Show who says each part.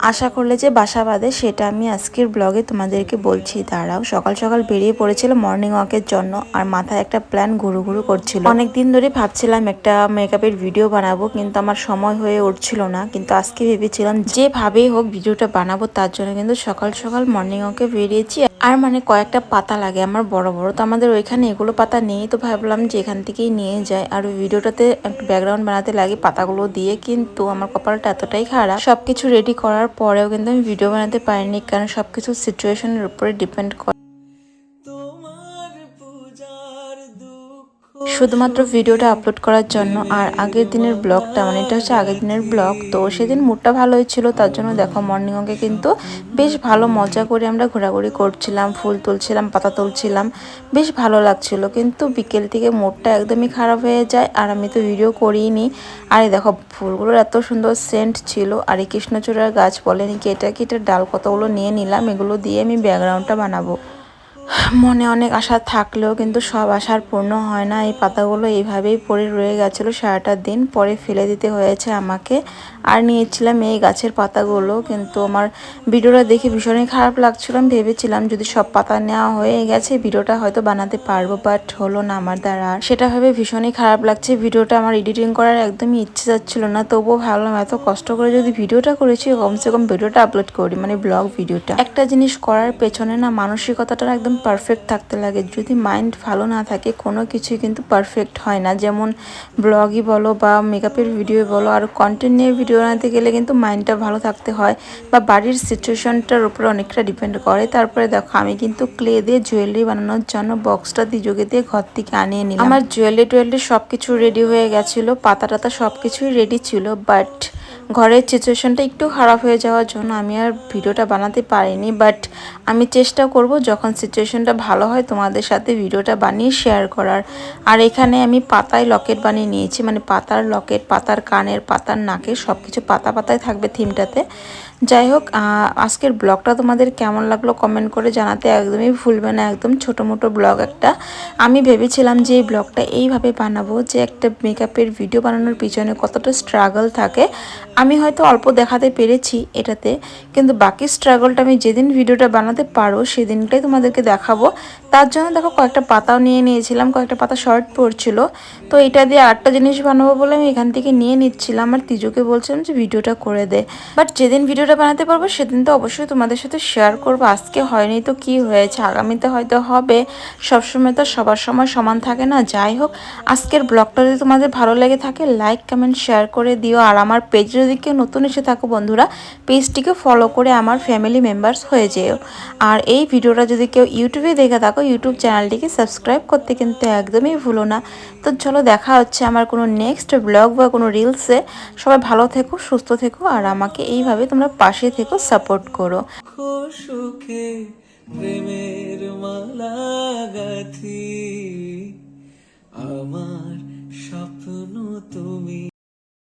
Speaker 1: আশা করলে যে বাসা বাঁধে, সেটা আমি আজকের ব্লগে তোমাদেরকে বলছি। দাঁড়াও, সকাল সকাল বেরিয়ে পড়েছিল মর্নিং ওয়াকের জন্য আর মাথায় একটা প্ল্যান ঘুরু ঘুরু করছিল। অনেক দিন ধরে ভাবছিলাম একটা মেকআপের ভিডিও বানাবো, কিন্তু আমার সময় হয়ে উঠছিল না। কিন্তু আজকে ভেবেছিলাম যেভাবেই হোক ভিডিওটা বানাবো, তার জন্য কিন্তু সকাল সকাল মর্নিং ওয়াকে বেরিয়েছি। আর মানে কয়েকটা পাতা লাগে আমার বড় বড়, তো আমাদের ওইখানে এগুলো পাতা নেই, তো ভাবলাম যে এখান থেকেই নিয়ে যায় আর ভিডিওটাতে একটু ব্যাকগ্রাউন্ড বানাতে লাগে পাতাগুলো দিয়ে, কিন্তু আমার কপালটা এতটাই খারাপ। সবকিছু রেডি করার পরেও কিন্তু আমি ভিডিও বানাতে পারিনি কারণ সব কিছু সিচুয়েশনের উপরে ডিপেন্ড করে। শুধুমাত্র ভিডিওটা আপলোড করার জন্য, আর আগের দিনের ব্লগটা মানে এটা হচ্ছে আগের দিনের ব্লগ তো সেদিন মুডটা ভালোই ছিল তার জন্য দেখো মর্নিং ওকে কিন্তু বেশ ভালো মজা করে আমরা ঘোরাঘুরি করছিলাম, ফুল তুলছিলাম, পাতা তুলছিলাম, বেশ ভালো লাগছিল। কিন্তু বিকেল থেকে মুডটা একদমই খারাপ হয়ে যায়, আর আমি তো ভিডিও করিনি। আর দেখো, ফুলগুলোর এত সুন্দর সেন্ট ছিল, আর এই কৃষ্ণচূড়ার গাছ বলেনি কি এটা কি, এটা ডাল কতগুলো নিয়ে নিলাম, এগুলো দিয়ে আমি ব্যাকগ্রাউন্ডটা বানাবো। মনে অনেক আশা থাকলেও কিন্তু সব আশার পূর্ণ হয় না। এই পাতাগুলো এইভাবেই পড়ে রয়ে গেছিল সারাটা দিন, পরে ফেলে দিতে হয়েছে আমাকে। আর নিয়েছিলাম এই গাছের পাতাগুলো, কিন্তু আমার ভিডিওটা দেখে ভীষণই খারাপ লাগছিল। আমি ভেবেছিলাম যদি সব পাতা নেওয়া হয়ে গেছে, ভিডিওটা হয়তো বানাতে পারব বাট হলো না আমার দ্বারা। আর সেটা ভেবে ভীষণই খারাপ লাগছে। ভিডিওটা আমার এডিটিং করার একদমই ইচ্ছে যাচ্ছিল না, তবুও ভাবলাম এত কষ্ট করে যদি ভিডিওটা করেছি, কমসে কম ভিডিওটা আপলোড করি মানে ব্লগ ভিডিওটা। একটা জিনিস করার পেছনে না মানসিকতাটা একদম পারফেক্ট থাকতে লাগে। যদি মাইন্ড ভালো না থাকে, কোনো কিছুই কিন্তু পারফেক্ট হয় না। যেমন ব্লগই বলো বা মেকআপের ভিডিও বলো, আর কন্টেন্ট নিয়ে ভিডিও বানাতে গেলে কিন্তু মাইন্ডটা ভালো থাকতে হয় বা বাড়ির সিচুয়েশনটার উপরে অনেকটা ডিপেন্ড করে। তারপরে দেখো, আমি কিন্তু ক্লে দিয়ে জুয়েলারি বানানোর জন্য বক্সটা দিযোগে দিয়ে ঘর থেকে আনিয়ে নিলাম। আমার জুয়েলারি টুয়েলারি সব কিছু রেডি হয়ে গেছিল পাতা টাতা সব কিছুই রেডি ছিল বাট ঘরের সিচুয়েশনটা একটু খারাপ হয়ে যাওয়ার জন্য আমি আর ভিডিওটা বানাতে পারিনি বাট আমি চেষ্টা করব যখন সিচুয়েশনটা ভালো হয় তোমাদের সাথে ভিডিওটা বানিয়ে শেয়ার করার। আর এখানে আমি পাতায় লকেট বানিয়ে নিয়েছি মানে পাতার লকেট পাতার কানের, পাতার নাকের সব কিছু পাতা পাতায় থাকবে থিমটাতে যাই হোক আজকের ব্লগটা তোমাদের কেমন লাগল কমেন্ট করে জানাতে একদমই ভুলবে না, একদম ছোটো মোটো ব্লগ একটা। আমি ভেবেছিলাম যে এই ব্লগটা এইভাবে বানাবো যে একটা মেকআপের ভিডিও বানানোর পিছনে কতটা স্ট্রাগল থাকে। আমি হয়তো অল্প দেখাতে পেরেছি এটাতে, কিন্তু বাকি স্ট্রাগলটা আমি যেদিন ভিডিওটা বানাতে পারো সেদিনটাই তোমাদেরকে দেখাবো। তার জন্য দেখো কয়েকটা পাতাও নিয়ে নিয়েছিলাম, কয়েকটা পাতা শর্ট পড়ছিল। তো এটা দিয়ে আটটা জিনিস বানাবো বলে আমি এখান থেকে নিয়ে নিচ্ছিলাম আর তিজুকে বলছিলাম যে ভিডিওটা করে দে। বাট যেদিন ভিডিওটা বানাতে পারব সেদিন তো অবশ্যই তোমাদের সাথে শেয়ার করব। আজকে হয়নি তো কি হয়েছে, আগামীতে হয়তো হবে। সবসময় তো সবার সময় সমান থাকে না, যাই হোক। আজকের ব্লগটা যদি তোমাদের ভালো লেগে থাকে লাইক কমেন্ট শেয়ার করে দিও। আর আমার পেজ যদি কেউ নতুন এসে থাকো বন্ধুরা পেজটিকে ফলো করে আমার ফ্যামিলি মেম্বার্স হয়ে যেও। আর এই ভিডিওটা যদি কেউ ইউটিউবে দেখে থাকো থাকো ইউটিউব চ্যানেলটিকে সাবস্ক্রাইব করতে কিন্তু একদমই ভুলো না। তো চলো দেখা হচ্ছে আমার কোনো নেক্সট ব্লগ বা কোনো রিলসে সবাই ভালো থেকো, সুস্থ থেকো, আর আমাকে এইভাবে তোমরা পাশে থেকো সাপোর্ট করো।
Speaker 2: সুখে প্রেমের মালা গাথি। আমার স্বপ্ন তুমি